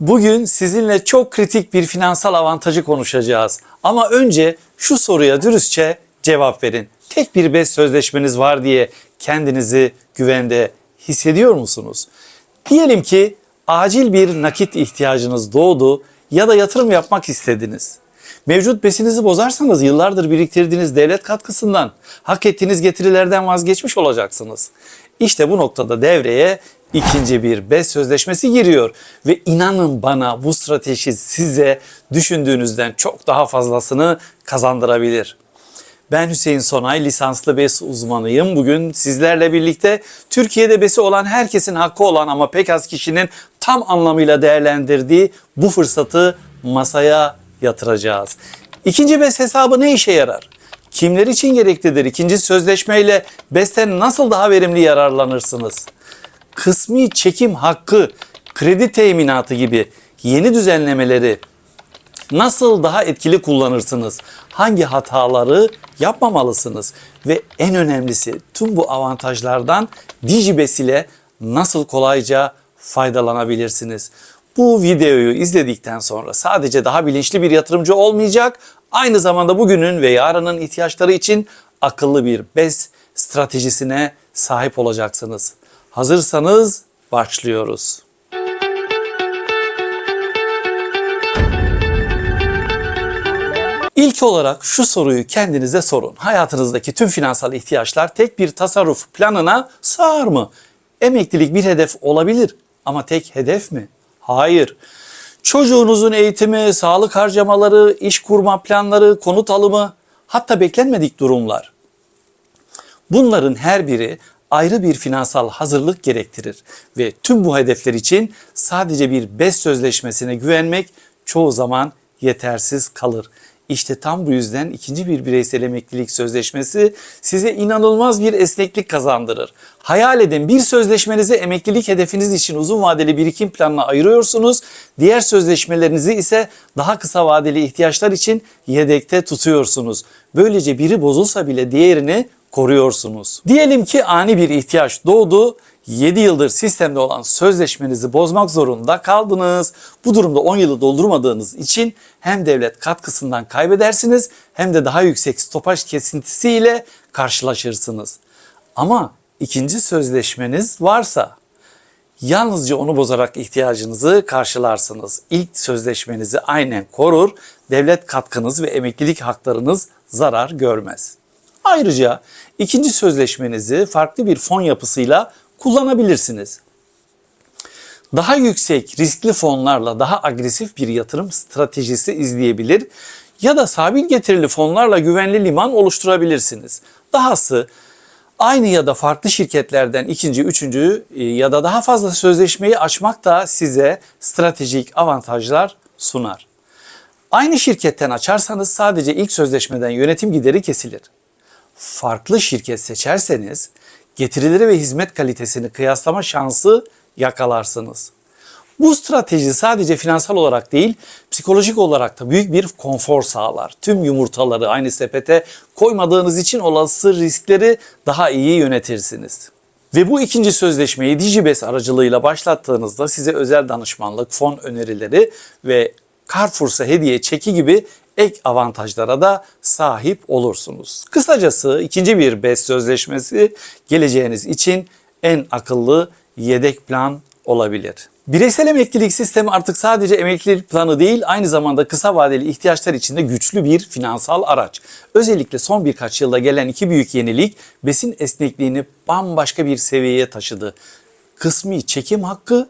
Bugün sizinle çok kritik bir finansal avantajı konuşacağız. Ama önce şu soruya dürüstçe cevap verin. Tek bir bez sözleşmeniz var diye kendinizi güvende hissediyor musunuz? Diyelim ki acil bir nakit ihtiyacınız doğdu ya da yatırım yapmak istediniz. Mevcut besinizi bozarsanız yıllardır biriktirdiğiniz devlet katkısından, hak ettiğiniz getirilerden vazgeçmiş olacaksınız. İşte bu noktada devreye ikinci bir BES sözleşmesi giriyor ve inanın bana bu strateji size düşündüğünüzden çok daha fazlasını kazandırabilir. Ben Hüseyin Sonay, lisanslı BES uzmanıyım. Bugün sizlerle birlikte Türkiye'de BES'i olan herkesin hakkı olan ama pek az kişinin tam anlamıyla değerlendirdiği bu fırsatı masaya yatıracağız. İkinci BES hesabı ne işe yarar? Kimler için gereklidir? İkinci sözleşmeyle BES'ten nasıl daha verimli yararlanırsınız? Kısmi çekim hakkı, kredi teminatı gibi yeni düzenlemeleri nasıl daha etkili kullanırsınız? Hangi hataları yapmamalısınız? Ve en önemlisi tüm bu avantajlardan Digibes ile nasıl kolayca faydalanabilirsiniz? Bu videoyu izledikten sonra sadece daha bilinçli bir yatırımcı olmayacak, aynı zamanda bugünün ve yarının ihtiyaçları için akıllı bir BES stratejisine sahip olacaksınız. Hazırsanız başlıyoruz. İlk olarak şu soruyu kendinize sorun. Hayatınızdaki tüm finansal ihtiyaçlar tek bir tasarruf planına sığar mı? Emeklilik bir hedef olabilir ama tek hedef mi? Hayır. Çocuğunuzun eğitimi, sağlık harcamaları, iş kurma planları, konut alımı, hatta beklenmedik durumlar. Bunların her biri ayrı bir finansal hazırlık gerektirir ve tüm bu hedefler için sadece bir BES sözleşmesine güvenmek çoğu zaman yetersiz kalır. İşte tam bu yüzden ikinci bir bireysel emeklilik sözleşmesi size inanılmaz bir esneklik kazandırır. Hayal edin bir sözleşmenizi emeklilik hedefiniz için uzun vadeli birikim planına ayırıyorsunuz. Diğer sözleşmelerinizi ise daha kısa vadeli ihtiyaçlar için yedekte tutuyorsunuz. Böylece biri bozulsa bile diğerini koruyorsunuz. Diyelim ki ani bir ihtiyaç doğdu. 7 yıldır sistemde olan sözleşmenizi bozmak zorunda kaldınız. Bu durumda 10 yılı doldurmadığınız için hem devlet katkısından kaybedersiniz hem de daha yüksek stopaj kesintisiyle karşılaşırsınız. Ama ikinci sözleşmeniz varsa yalnızca onu bozarak ihtiyacınızı karşılarsınız. İlk sözleşmenizi aynen korur, devlet katkınız ve emeklilik haklarınız zarar görmez. Ayrıca ikinci sözleşmenizi farklı bir fon yapısıyla kullanabilirsiniz. Daha yüksek riskli fonlarla daha agresif bir yatırım stratejisi izleyebilir ya da sabit getirili fonlarla güvenli liman oluşturabilirsiniz. Dahası aynı ya da farklı şirketlerden ikinci, üçüncü e, ya da daha fazla sözleşmeyi açmak da size stratejik avantajlar sunar. Aynı şirketten açarsanız sadece ilk sözleşmeden yönetim gideri kesilir farklı şirket seçerseniz getirileri ve hizmet kalitesini kıyaslama şansı yakalarsınız. Bu strateji sadece finansal olarak değil, psikolojik olarak da büyük bir konfor sağlar. Tüm yumurtaları aynı sepete koymadığınız için olası riskleri daha iyi yönetirsiniz. Ve bu ikinci sözleşmeyi Digibes aracılığıyla başlattığınızda size özel danışmanlık, fon önerileri ve Carrefour'sa hediye çeki gibi ek avantajlara da sahip olursunuz. Kısacası ikinci bir BES sözleşmesi geleceğiniz için en akıllı yedek plan olabilir. Bireysel emeklilik sistemi artık sadece emeklilik planı değil, aynı zamanda kısa vadeli ihtiyaçlar için de güçlü bir finansal araç. Özellikle son birkaç yılda gelen iki büyük yenilik besin esnekliğini bambaşka bir seviyeye taşıdı. Kısmi çekim hakkı,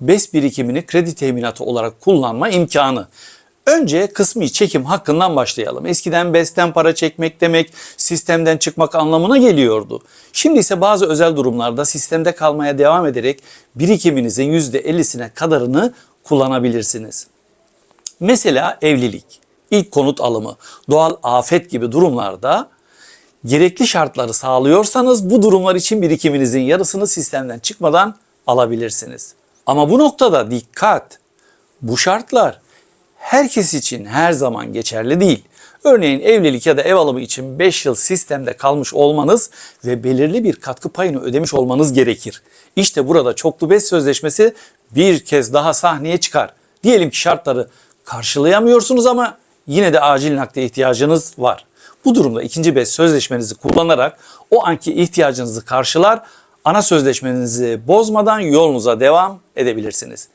BES birikimini kredi teminatı olarak kullanma imkanı. Önce kısmi çekim hakkından başlayalım. Eskiden BES'ten para çekmek demek sistemden çıkmak anlamına geliyordu. Şimdi ise bazı özel durumlarda sistemde kalmaya devam ederek birikiminizin %50'sine kadarını kullanabilirsiniz. Mesela evlilik, ilk konut alımı, doğal afet gibi durumlarda gerekli şartları sağlıyorsanız bu durumlar için birikiminizin yarısını sistemden çıkmadan alabilirsiniz. Ama bu noktada dikkat. Bu şartlar herkes için her zaman geçerli değil. Örneğin evlilik ya da ev alımı için 5 yıl sistemde kalmış olmanız ve belirli bir katkı payını ödemiş olmanız gerekir. İşte burada çoklu BES sözleşmesi bir kez daha sahneye çıkar. Diyelim ki şartları karşılayamıyorsunuz ama yine de acil nakde ihtiyacınız var. Bu durumda ikinci BES sözleşmenizi kullanarak o anki ihtiyacınızı karşılar, ana sözleşmenizi bozmadan yolunuza devam edebilirsiniz.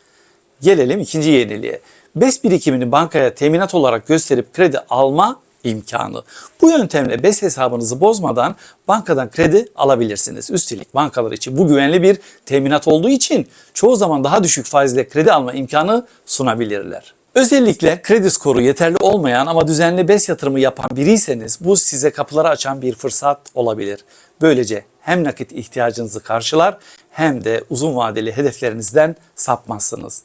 Gelelim ikinci yeniliğe. BES birikimini bankaya teminat olarak gösterip kredi alma imkanı. Bu yöntemle BES hesabınızı bozmadan bankadan kredi alabilirsiniz. Üstelik bankalar için bu güvenli bir teminat olduğu için çoğu zaman daha düşük faizle kredi alma imkanı sunabilirler. Özellikle kredi skoru yeterli olmayan ama düzenli BES yatırımı yapan biriyseniz bu size kapıları açan bir fırsat olabilir. Böylece hem nakit ihtiyacınızı karşılar hem de uzun vadeli hedeflerinizden sapmazsınız.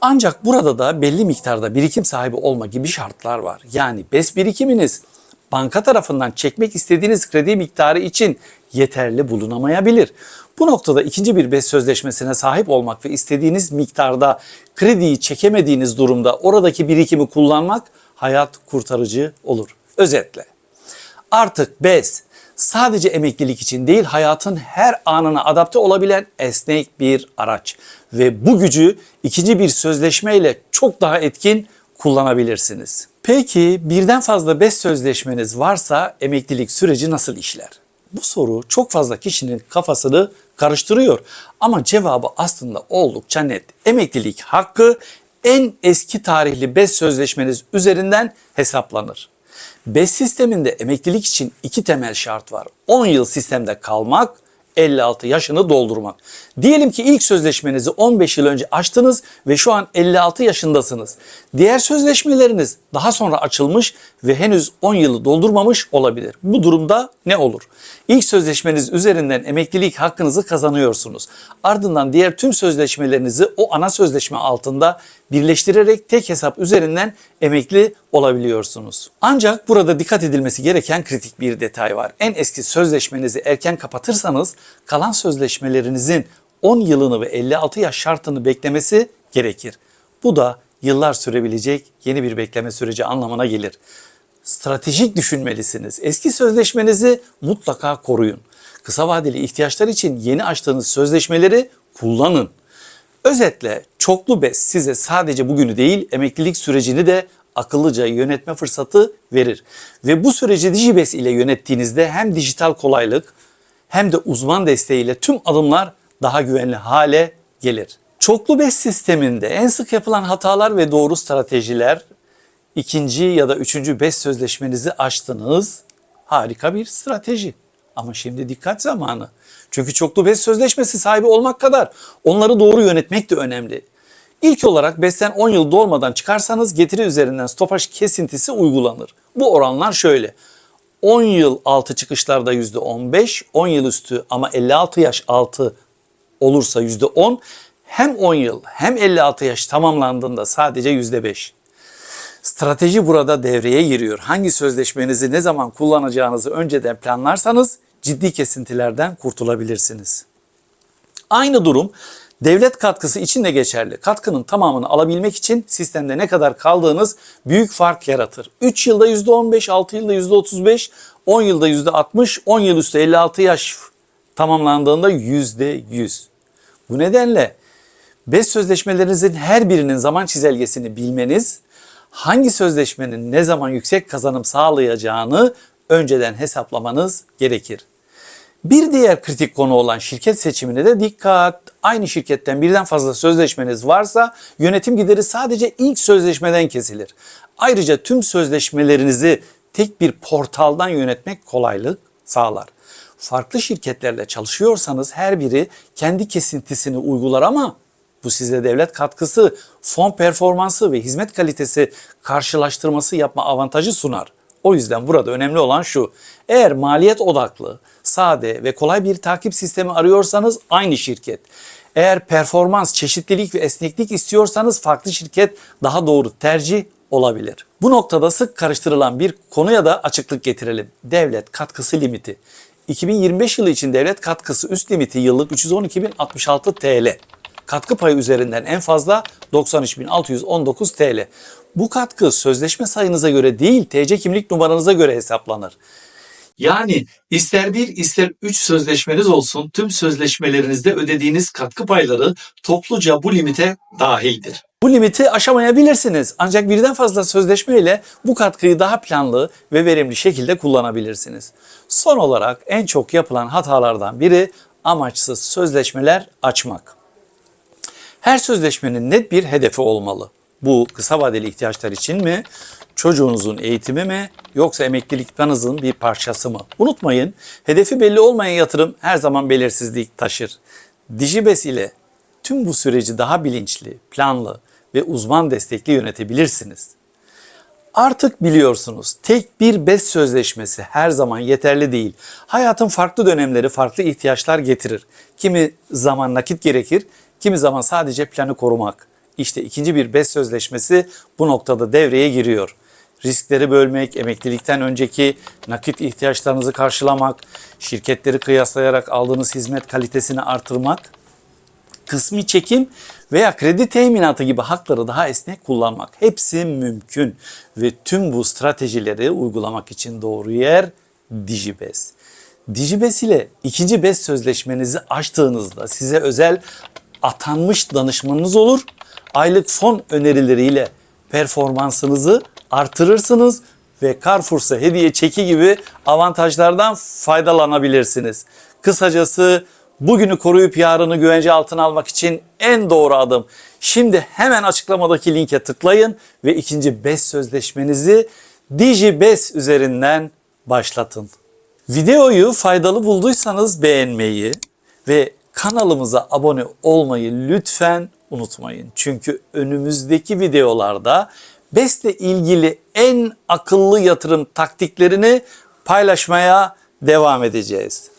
Ancak burada da belli miktarda birikim sahibi olma gibi şartlar var. Yani BES birikiminiz banka tarafından çekmek istediğiniz kredi miktarı için yeterli bulunamayabilir. Bu noktada ikinci bir BES sözleşmesine sahip olmak ve istediğiniz miktarda krediyi çekemediğiniz durumda oradaki birikimi kullanmak hayat kurtarıcı olur. Özetle artık BES sadece emeklilik için değil hayatın her anına adapte olabilen esnek bir araç. Ve bu gücü ikinci bir sözleşmeyle çok daha etkin kullanabilirsiniz. Peki birden fazla BES sözleşmeniz varsa emeklilik süreci nasıl işler? Bu soru çok fazla kişinin kafasını karıştırıyor. Ama cevabı aslında oldukça net. Emeklilik hakkı en eski tarihli BES sözleşmeniz üzerinden hesaplanır. BES sisteminde emeklilik için iki temel şart var. 10 yıl sistemde kalmak, 56 yaşını doldurmak. Diyelim ki ilk sözleşmenizi 15 yıl önce açtınız ve şu an 56 yaşındasınız. Diğer sözleşmeleriniz daha sonra açılmış ve henüz 10 yılı doldurmamış olabilir. Bu durumda ne olur? İlk sözleşmeniz üzerinden emeklilik hakkınızı kazanıyorsunuz. Ardından diğer tüm sözleşmelerinizi o ana sözleşme altında birleştirerek tek hesap üzerinden emekli olabiliyorsunuz. Ancak burada dikkat edilmesi gereken kritik bir detay var. En eski sözleşmenizi erken kapatırsanız kalan sözleşmelerinizin 10 yılını ve 56 yaş şartını beklemesi gerekir. Bu da yıllar sürebilecek yeni bir bekleme süreci anlamına gelir. Stratejik düşünmelisiniz. Eski sözleşmenizi mutlaka koruyun. Kısa vadeli ihtiyaçlar için yeni açtığınız sözleşmeleri kullanın. Özetle çoklu BES size sadece bugünü değil emeklilik sürecini de akıllıca yönetme fırsatı verir. Ve bu süreci DigiBES ile yönettiğinizde hem dijital kolaylık hem de uzman desteğiyle tüm adımlar daha güvenli hale gelir. Çoklu BES sisteminde en sık yapılan hatalar ve doğru stratejiler ikinci ya da üçüncü BES sözleşmenizi açtınız. Harika bir strateji. Ama şimdi dikkat zamanı. Çünkü çoklu BES sözleşmesi sahibi olmak kadar onları doğru yönetmek de önemli. İlk olarak BES'ten 10 yıl dolmadan çıkarsanız getiri üzerinden stopaj kesintisi uygulanır. Bu oranlar şöyle. 10 yıl altı çıkışlarda %15, 10 yıl üstü ama 56 yaş altı olursa %10, hem 10 yıl hem 56 yaş tamamlandığında sadece %5. Strateji burada devreye giriyor. Hangi sözleşmenizi ne zaman kullanacağınızı önceden planlarsanız ciddi kesintilerden kurtulabilirsiniz. Aynı durum devlet katkısı için de geçerli. Katkının tamamını alabilmek için sistemde ne kadar kaldığınız büyük fark yaratır. 3 yılda %15, 6 yılda %35, 10 yılda %60, 10 yıl üstü 56 yaş tamamlandığında %100. Bu nedenle BES sözleşmelerinizin her birinin zaman çizelgesini bilmeniz, hangi sözleşmenin ne zaman yüksek kazanım sağlayacağını önceden hesaplamanız gerekir. Bir diğer kritik konu olan şirket seçimine de dikkat. Aynı şirketten birden fazla sözleşmeniz varsa yönetim gideri sadece ilk sözleşmeden kesilir. Ayrıca tüm sözleşmelerinizi tek bir portaldan yönetmek kolaylık sağlar. Farklı şirketlerle çalışıyorsanız her biri kendi kesintisini uygular ama bu size devlet katkısı, fon performansı ve hizmet kalitesi karşılaştırması yapma avantajı sunar. O yüzden burada önemli olan şu. Eğer maliyet odaklı, sade ve kolay bir takip sistemi arıyorsanız aynı şirket. Eğer performans, çeşitlilik ve esneklik istiyorsanız farklı şirket daha doğru tercih olabilir. Bu noktada sık karıştırılan bir konuya da açıklık getirelim. Devlet katkısı limiti. 2025 yılı için devlet katkısı üst limiti yıllık 312.066 TL. Katkı payı üzerinden en fazla 93.619 TL. Bu katkı sözleşme sayınıza göre değil TC kimlik numaranıza göre hesaplanır. Yani ister bir ister üç sözleşmeniz olsun tüm sözleşmelerinizde ödediğiniz katkı payları topluca bu limite dahildir. Bu limiti aşamayabilirsiniz ancak birden fazla sözleşme ile bu katkıyı daha planlı ve verimli şekilde kullanabilirsiniz. Son olarak en çok yapılan hatalardan biri amaçsız sözleşmeler açmak. Her sözleşmenin net bir hedefi olmalı. Bu kısa vadeli ihtiyaçlar için mi, çocuğunuzun eğitimi mi yoksa emeklilik planınızın bir parçası mı? Unutmayın, hedefi belli olmayan yatırım her zaman belirsizlik taşır. Dijibes ile tüm bu süreci daha bilinçli, planlı ve uzman destekli yönetebilirsiniz. Artık biliyorsunuz tek bir BES sözleşmesi her zaman yeterli değil. Hayatın farklı dönemleri farklı ihtiyaçlar getirir. Kimi zaman nakit gerekir, kimi zaman sadece planı korumak. İşte ikinci bir BES sözleşmesi bu noktada devreye giriyor. Riskleri bölmek, emeklilikten önceki nakit ihtiyaçlarınızı karşılamak, şirketleri kıyaslayarak aldığınız hizmet kalitesini artırmak kısmi çekim veya kredi teminatı gibi hakları daha esnek kullanmak. Hepsi mümkün ve tüm bu stratejileri uygulamak için doğru yer Dijibes. Dijibes ile ikinci BES sözleşmenizi açtığınızda size özel atanmış danışmanınız olur. Aylık fon önerileriyle performansınızı artırırsınız ve Carrefour'sa hediye çeki gibi avantajlardan faydalanabilirsiniz. Kısacası bugünü koruyup yarını güvence altına almak için en doğru adım. Şimdi hemen açıklamadaki linke tıklayın ve ikinci BES sözleşmenizi DigiBES üzerinden başlatın. Videoyu faydalı bulduysanız beğenmeyi ve kanalımıza abone olmayı lütfen unutmayın. Çünkü önümüzdeki videolarda BES'le ilgili en akıllı yatırım taktiklerini paylaşmaya devam edeceğiz.